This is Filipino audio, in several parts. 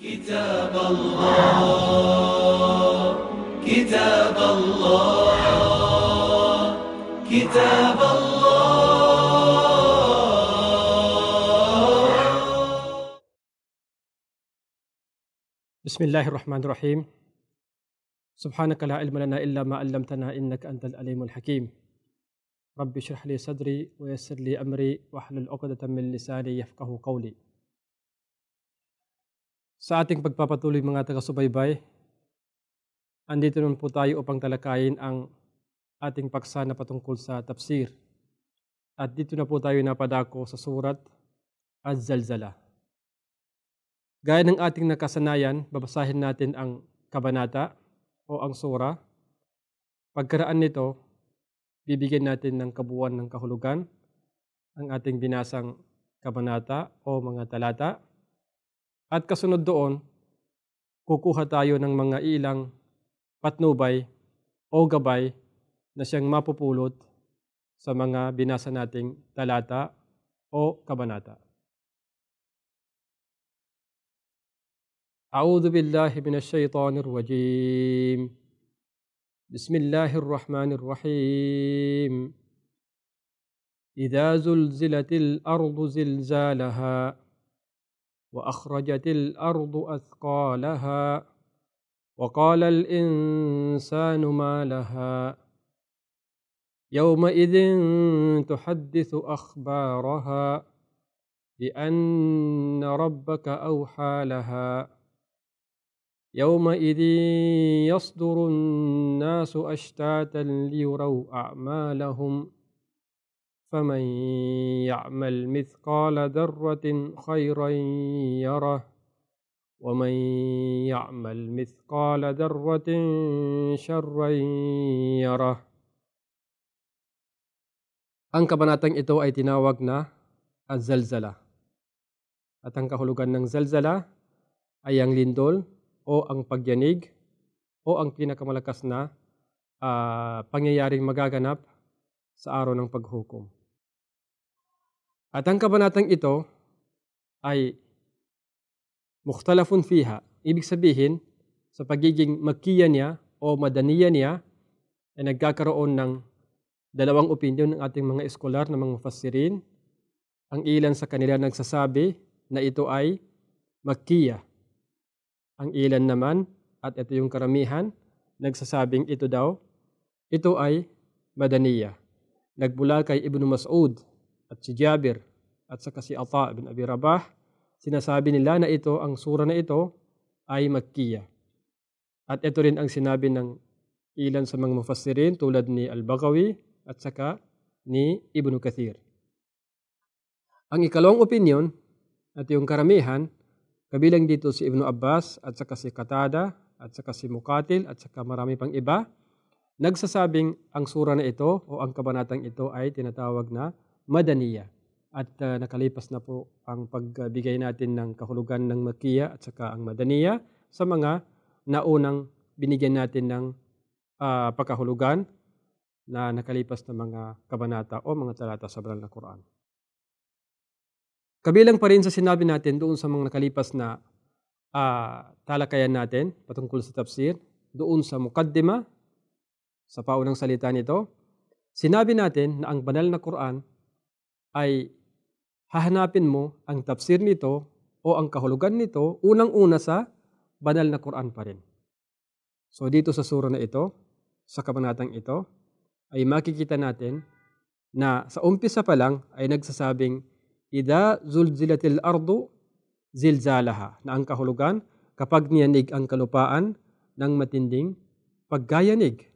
كتاب الله كتاب الله كتاب الله. بسم الله الرحمن الرحيم. سبحانك لا علم لنا إلا ما علمتنا إنك أنت العليم الحكيم. رب اشرح لي صدري ويسر لي أمري واحلل عقدة من لساني يفقه قولي. Sa ating pagpapatuloy mga taga-subaybay, andito naman po tayo upang talakayin ang ating paksa na patungkol sa tafsir. At dito na po tayo napadako sa surat Az-Zalzala. Gaya ng ating nakasanayan, babasahin natin ang kabanata o ang sura. Pagkaraan nito, bibigyan natin ng kabuuan ng kahulugan ang ating binasang kabanata o mga talata at kasunod doon, kukuha tayo ng mga ilang patnubay o gabay na siyang mapupulot sa mga binasa nating talata o kabanata. أعوذ بالله من الشيطان الرجيم بسم الله الرحمن الرحيم إذا زلزلت الأرض زلزالها وأخرجت الأرض أثقالها وقال الإنسان ما لها. يومئذ تحدث أخبارها بأن ربك أوحى لها. يومئذ يصدر الناس أشتاتا ليروا أعمالهم. فمن يعمل مثقال ذرة خيرا يره ومن يعمل مثقال ذرة شرا يره Ang kabanatang ito ay tinawag na Az-Zalzala. At ang kahulugan ng zalzala ay ang lindol o ang pagyanig o ang pinakamalakas na uh, pangyayaring magaganap sa araw ng paghukom. At ang kabanatang ito ay mukhtalafun fiha. Ibig sabihin, sa pagiging magkiya niya o madaniya niya, ay nagkakaroon ng dalawang opinion ng ating mga eskolar na mga mufassirin. Ang ilan sa kanila nagsasabi na ito ay magkiya. Ang ilan naman, at ito yung karamihan, nagsasabing ito daw, ito ay madaniya. Nagbula kay Ibn Mas'ud at si Jabir at saka si Ata bin Abi Rabah, sinasabi nila na ito, ang sura na ito ay Makkiya. At ito rin ang sinabi ng ilan sa mga mufassirin tulad ni Al-Baghawi at saka ni Ibn Kathir. Ang ikalawang opinion at yung karamihan, kabilang dito si Ibn Abbas at saka si Qatada at saka si Mukatil at saka marami pang iba, nagsasabing ang sura na ito o ang kabanatang ito ay tinatawag na Madaniya. At uh, nakalipas na po ang pagbigay natin ng kahulugan ng Makiya at saka ang Madaniya sa mga naunang binigyan natin ng uh, pagkahulugan na nakalipas na mga kabanata o mga talata sa banal na Quran. Kabilang pa rin sa sinabi natin doon sa mga nakalipas na uh, talakayan natin patungkol sa tafsir, doon sa mukaddima, sa paunang salita nito, sinabi natin na ang banal na Quran ay hahanapin mo ang tafsir nito o ang kahulugan nito unang-una sa banal na Quran pa rin. So dito sa sura na ito, sa kabanatang ito, ay makikita natin na sa umpisa pa lang ay nagsasabing Ida zulzilatil ardu zilzalaha na ang kahulugan kapag niyanig ang kalupaan ng matinding paggayanig.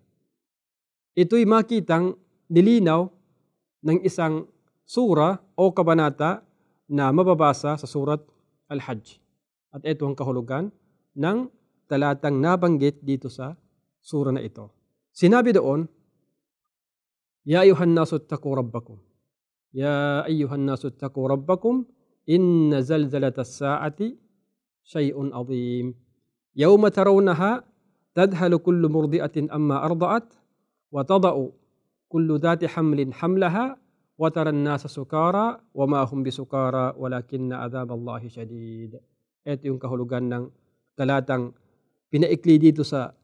Ito'y makitang nilinaw ng isang sura o kabanata na mababasa sa surat Al-Hajj. At ito ang kahulugan ng talatang nabanggit dito sa sura na ito. Sinabi doon, Ya ayuhan nasu taku rabbakum. Ya ayuhan nasu taku rabbakum. Inna zalzalat as-sa'ati shay'un azim. Tarawnaha tadhalu kullu murdi'atin amma arda'at wa tada'u kullu dhati hamlin hamlaha وترى الناس سكارى وما هم بسكارى ولكن عذاب الله شديد Ito yung kahulugan ng talatang pinaikli dito sa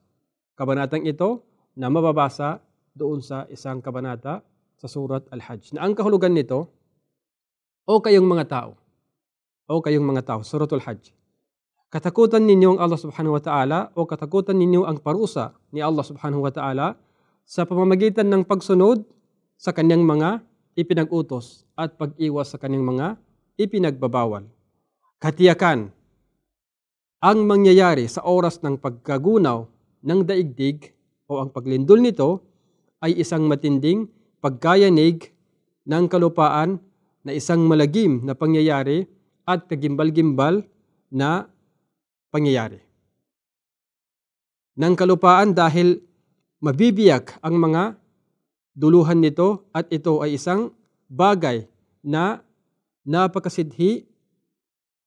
kabanatang ito na mababasa doon sa isang kabanata sa surat Al-Hajj. Na ang kahulugan nito, o kayong mga tao, o kayong mga tao, suratul Hajj, katakutan ninyo ang Allah subhanahu wa ta'ala o katakutan ninyo ang parusa ni Allah subhanahu wa ta'ala sa pamamagitan ng pagsunod sa kanyang mga ipinag-utos at pag-iwas sa kanyang mga ipinagbabawal. Katiyakan ang mangyayari sa oras ng pagkagunaw ng daigdig o ang paglindol nito ay isang matinding pagkayanig ng kalupaan na isang malagim na pangyayari at kagimbal-gimbal na pangyayari. Ng kalupaan dahil mabibiyak ang mga duluhan nito at ito ay isang bagay na napakasidhi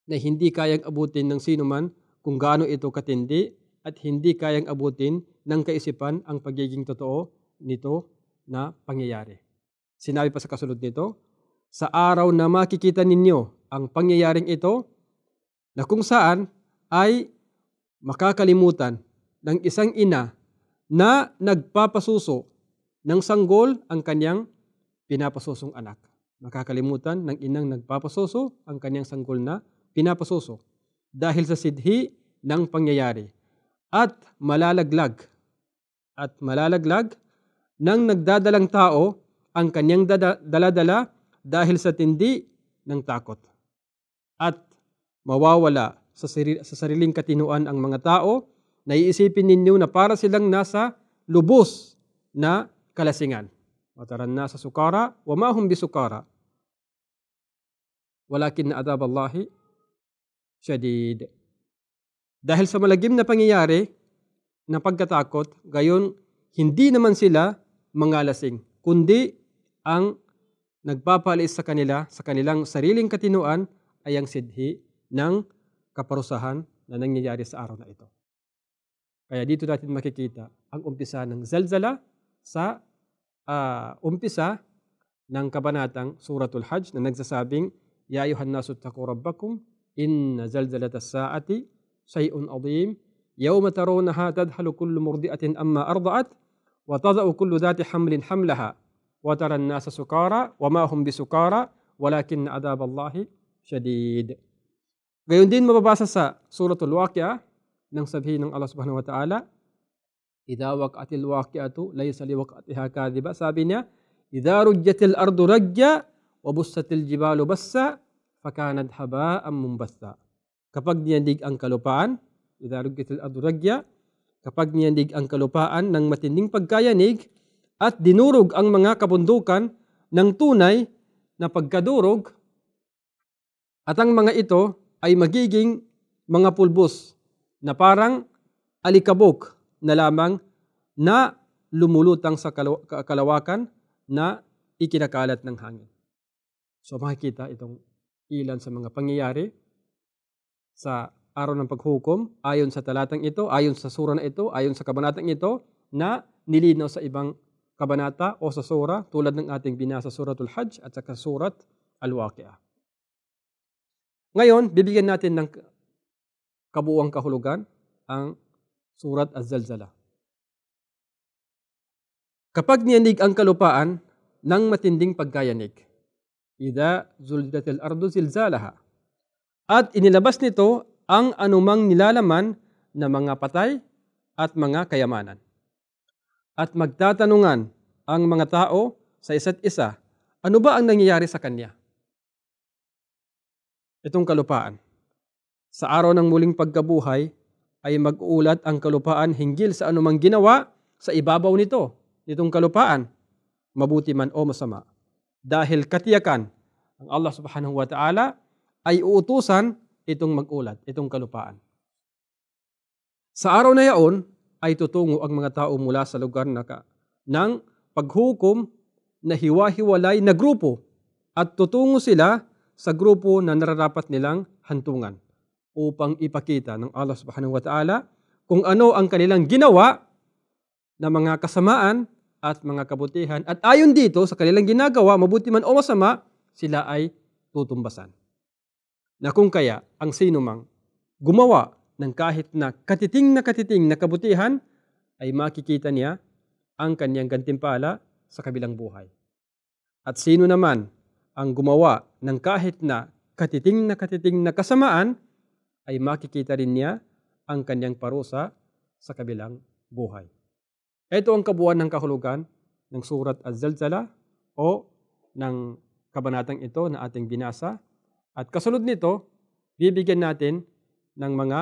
na hindi kayang abutin ng sino man kung gaano ito katindi at hindi kayang abutin ng kaisipan ang pagiging totoo nito na pangyayari. Sinabi pa sa kasunod nito, sa araw na makikita ninyo ang pangyayaring ito na kung saan ay makakalimutan ng isang ina na nagpapasuso ng sanggol ang kanyang pinapasusong anak. Makakalimutan ng inang nagpapasuso ang kanyang sanggol na pinapasuso dahil sa sidhi ng pangyayari. At malalaglag at malalaglag ng nagdadalang tao ang kanyang daladala dahil sa tindi ng takot. At mawawala sa, sariling katinuan ang mga tao. Naiisipin ninyo na para silang nasa lubos na kalasingan. Mataran na sa sukara, wa mahum bisukara. Walakin na adab Allahi syadid. Dahil sa malagim na pangyayari na pagkatakot, gayon hindi naman sila mga lasing, kundi ang nagpapalis sa kanila, sa kanilang sariling katinuan ay ang sidhi ng kaparusahan na nangyayari sa araw na ito. Kaya dito natin makikita ang umpisa ng zalzala sa uh, umpisa ng kabanatang Suratul Hajj na nagsasabing, Ya ayuhan nasu taku rabbakum, inna zalzalata saati shay'un adim, yawma tarawnaha tadhalu kullu murdi'atin amma arda'at, wa tada'u kullu dhati hamlin hamlaha, wa tara nasa sukara, wa ma hum bisukara, walakin adab Allahi shadid. Gayon din mababasa sa Suratul Waqi'ah ng sabihin ng Allah subhanahu wa ta'ala, Ida waqatil waqi'atu laysa liwaqatiha kadhiba. Sabi niya, Ida rujjatil ardu rajja wa bussatil jibalu bassa fakanad haba'an mumbassa. Kapag niyandig ang kalupaan, Ida rujjatil ardu rajja, kapag niyandig ang kalupaan ng matinding pagkayanig at dinurog ang mga kabundukan ng tunay na pagkadurog at ang mga ito ay magiging mga pulbos na parang alikabok na lamang na lumulutang sa kalawakan na ikinakalat ng hangin. So makikita itong ilan sa mga pangyayari sa araw ng paghukom ayon sa talatang ito, ayon sa sura na ito, ayon sa kabanatang ito na nilinaw sa ibang kabanata o sa sura tulad ng ating binasa suratul Hajj at saka surat Al-Waqi'ah. Ngayon, bibigyan natin ng kabuuang kahulugan ang surat Az-Zalzala. Kapag niyanig ang kalupaan ng matinding pagkayanig, ida zuldatil ardu zilzalaha. At inilabas nito ang anumang nilalaman na mga patay at mga kayamanan. At magtatanungan ang mga tao sa isa't isa, ano ba ang nangyayari sa kanya? Itong kalupaan. Sa araw ng muling pagkabuhay ay mag-uulat ang kalupaan hinggil sa anumang ginawa sa ibabaw nito, nitong kalupaan, mabuti man o masama. Dahil katiyakan ang Allah subhanahu wa ta'ala ay uutusan itong mag-ulat, itong kalupaan. Sa araw na yaon ay tutungo ang mga tao mula sa lugar na ka, ng paghukom na hiwa-hiwalay na grupo at tutungo sila sa grupo na nararapat nilang hantungan upang ipakita ng Allah subhanahu wa ta'ala kung ano ang kanilang ginawa na mga kasamaan at mga kabutihan. At ayon dito sa kanilang ginagawa, mabuti man o masama, sila ay tutumbasan. Na kung kaya ang sinumang gumawa ng kahit na katiting na katiting na kabutihan, ay makikita niya ang kanyang gantimpala sa kabilang buhay. At sino naman ang gumawa ng kahit na katiting na katiting na kasamaan, ay makikita rin niya ang kanyang parusa sa kabilang buhay. Ito ang kabuuan ng kahulugan ng surat Az-Zalzala o ng kabanatang ito na ating binasa. At kasunod nito, bibigyan natin ng mga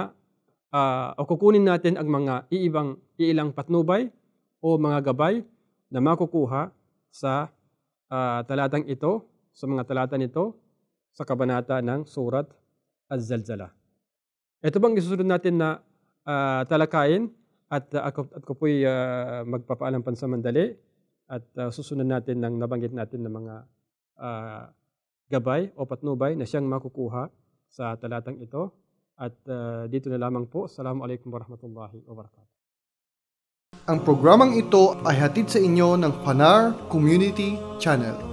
uh, o kukunin natin ang mga iibang iilang patnubay o mga gabay na makukuha sa uh, talatang ito, sa mga talata nito, sa kabanata ng Surat Az-Zalzala. Ito bang isusunod natin na uh, talakayin at uh, ako, at po'y uh, magpapaalam pansamandali at uh, susunod natin ng nabanggit natin ng mga uh, gabay o patnubay na siyang makukuha sa talatang ito. At uh, dito na lamang po. Assalamualaikum warahmatullahi wabarakatuh. Ang programang ito ay hatid sa inyo ng Panar Community Channel.